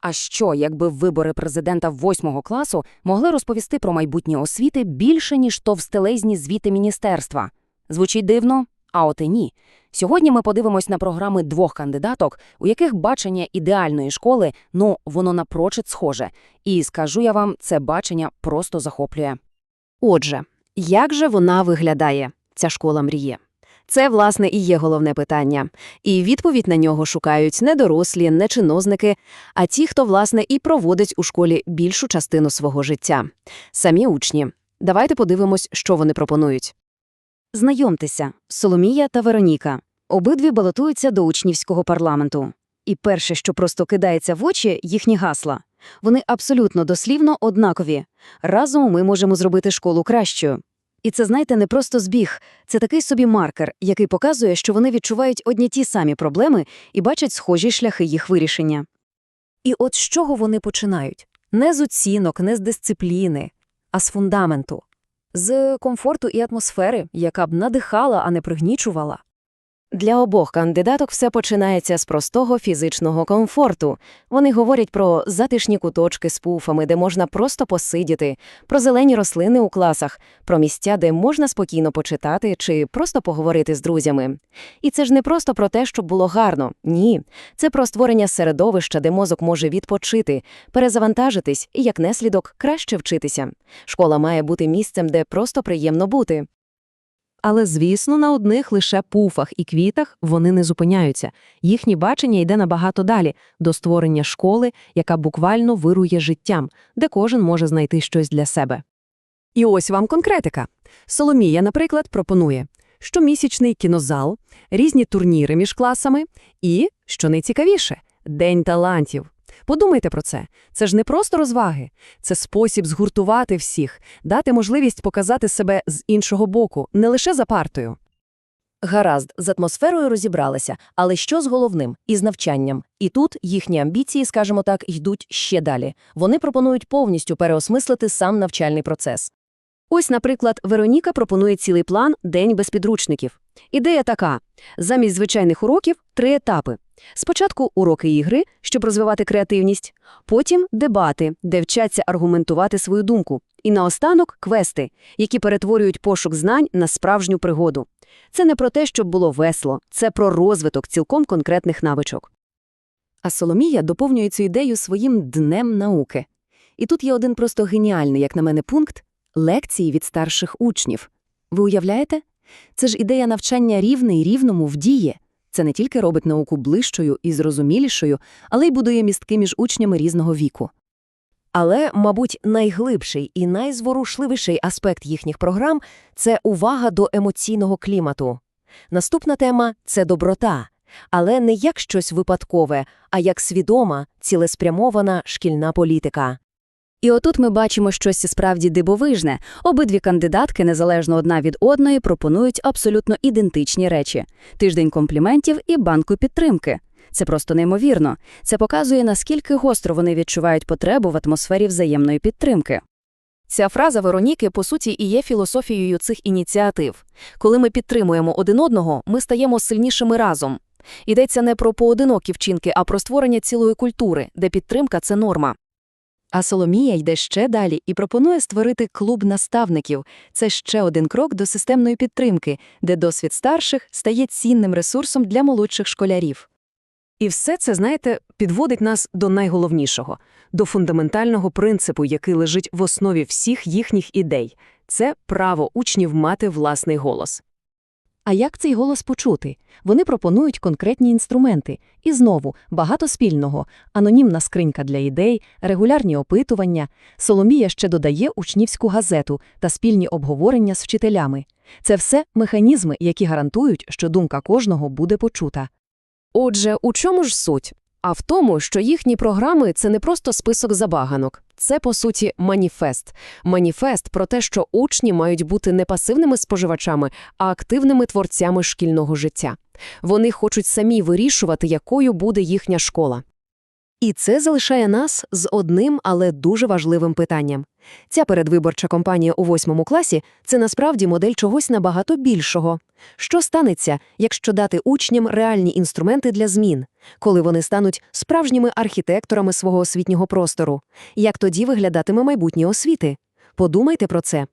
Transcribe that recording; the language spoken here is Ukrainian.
А що, якби вибори президента восьмого класу могли розповісти про майбутнє освіти більше, ніж товстелезні звіти міністерства? Звучить дивно? А от і ні. Сьогодні ми подивимось на програми двох кандидаток, у яких бачення ідеальної школи, ну, воно напрочуд схоже. І скажу я вам, це бачення просто захоплює. Отже, як же вона виглядає, ця школа мріє? Це, власне, і є головне питання. І відповідь на нього шукають не дорослі, не чинозники, а ті, хто, власне, і проводить у школі більшу частину свого життя. Самі учні. Давайте подивимось, що вони пропонують. Знайомтеся, Соломія та Вероніка. Обидві балотуються до учнівського парламенту. І перше, що просто кидається в очі, їхні гасла. Вони абсолютно дослівно однакові. Разом ми можемо зробити школу кращою. І це, знаєте, не просто збіг, це такий собі маркер, який показує, що вони відчувають одні ті самі проблеми і бачать схожі шляхи їх вирішення. І от з чого вони починають? Не з оцінок, не з дисципліни, а з фундаменту, з комфорту і атмосфери, яка б надихала, а не пригнічувала. Для обох кандидаток все починається з простого фізичного комфорту. Вони говорять про затишні куточки з пуфами, де можна просто посидіти, про зелені рослини у класах, про місця, де можна спокійно почитати чи просто поговорити з друзями. І це ж не просто про те, щоб було гарно. Ні. Це про створення середовища, де мозок може відпочити, перезавантажитись і, як неслідок, краще вчитися. Школа має бути місцем, де просто приємно бути. Але, звісно, на одних лише пуфах і квітах вони не зупиняються. Їхнє бачення йде набагато далі до створення школи, яка буквально вирує життям, де кожен може знайти щось для себе. І ось вам конкретика. Соломія, наприклад, пропонує щомісячний кінозал, різні турніри між класами і, що найцікавіше, День талантів. Подумайте про це. Це ж не просто розваги, це спосіб згуртувати всіх, дати можливість показати себе з іншого боку, не лише за партою. Гаразд, з атмосферою розібралися, але що з головним? Із навчанням. І тут їхні амбіції, скажімо так, йдуть ще далі. Вони пропонують повністю переосмислити сам навчальний процес. Ось, наприклад, Вероніка пропонує цілий план «День без підручників». Ідея така – замість звичайних уроків – три етапи. Спочатку уроки ігри, щоб розвивати креативність, потім дебати, де вчаться аргументувати свою думку, і наостанок – квести, які перетворюють пошук знань на справжню пригоду. Це не про те, щоб було весело, це про розвиток цілком конкретних навичок. А Соломія доповнює цю ідею своїм днем науки. І тут є один просто геніальний, як на мене, пункт – лекції від старших учнів. Ви уявляєте? Це ж ідея навчання рівне і рівному в дії. Це не тільки робить науку ближчою і зрозумілішою, але й будує містки між учнями різного віку. Але, мабуть, найглибший і найзворушливіший аспект їхніх програм – це увага до емоційного клімату. Наступна тема – це доброта. Але не як щось випадкове, а як свідома, цілеспрямована шкільна політика. І отут ми бачимо щось справді дивовижне. Обидві кандидатки, незалежно одна від одної, пропонують абсолютно ідентичні речі: тиждень компліментів і банку підтримки. Це просто неймовірно. Це показує, наскільки гостро вони відчувають потребу в атмосфері взаємної підтримки. Ця фраза Вероніки, по суті, і є філософією цих ініціатив. Коли ми підтримуємо один одного, ми стаємо сильнішими разом. Йдеться не про поодинокі вчинки, а про створення цілої культури, де підтримка це норма. А Соломія йде ще далі і пропонує створити клуб наставників. Це ще один крок до системної підтримки, де досвід старших стає цінним ресурсом для молодших школярів. І все це, знаєте, підводить нас до найголовнішого – до фундаментального принципу, який лежить в основі всіх їхніх ідей – це право учнів мати власний голос. А як цей голос почути? Вони пропонують конкретні інструменти. І знову, багато спільного – анонімна скринька для ідей, регулярні опитування. Соломія ще додає учнівську газету та спільні обговорення з вчителями. Це все механізми, які гарантують, що думка кожного буде почута. Отже, у чому ж суть? А в тому, що їхні програми – це не просто список забаганок. Це, по суті, маніфест. Маніфест про те, що учні мають бути не пасивними споживачами, а активними творцями шкільного життя. Вони хочуть самі вирішувати, якою буде їхня школа. І це залишає нас з одним, але дуже важливим питанням. Ця передвиборча кампанія у восьмому класі – це насправді модель чогось набагато більшого. Що станеться, якщо дати учням реальні інструменти для змін? Коли вони стануть справжніми архітекторами свого освітнього простору? Як тоді виглядатиме майбутнє освіти? Подумайте про це.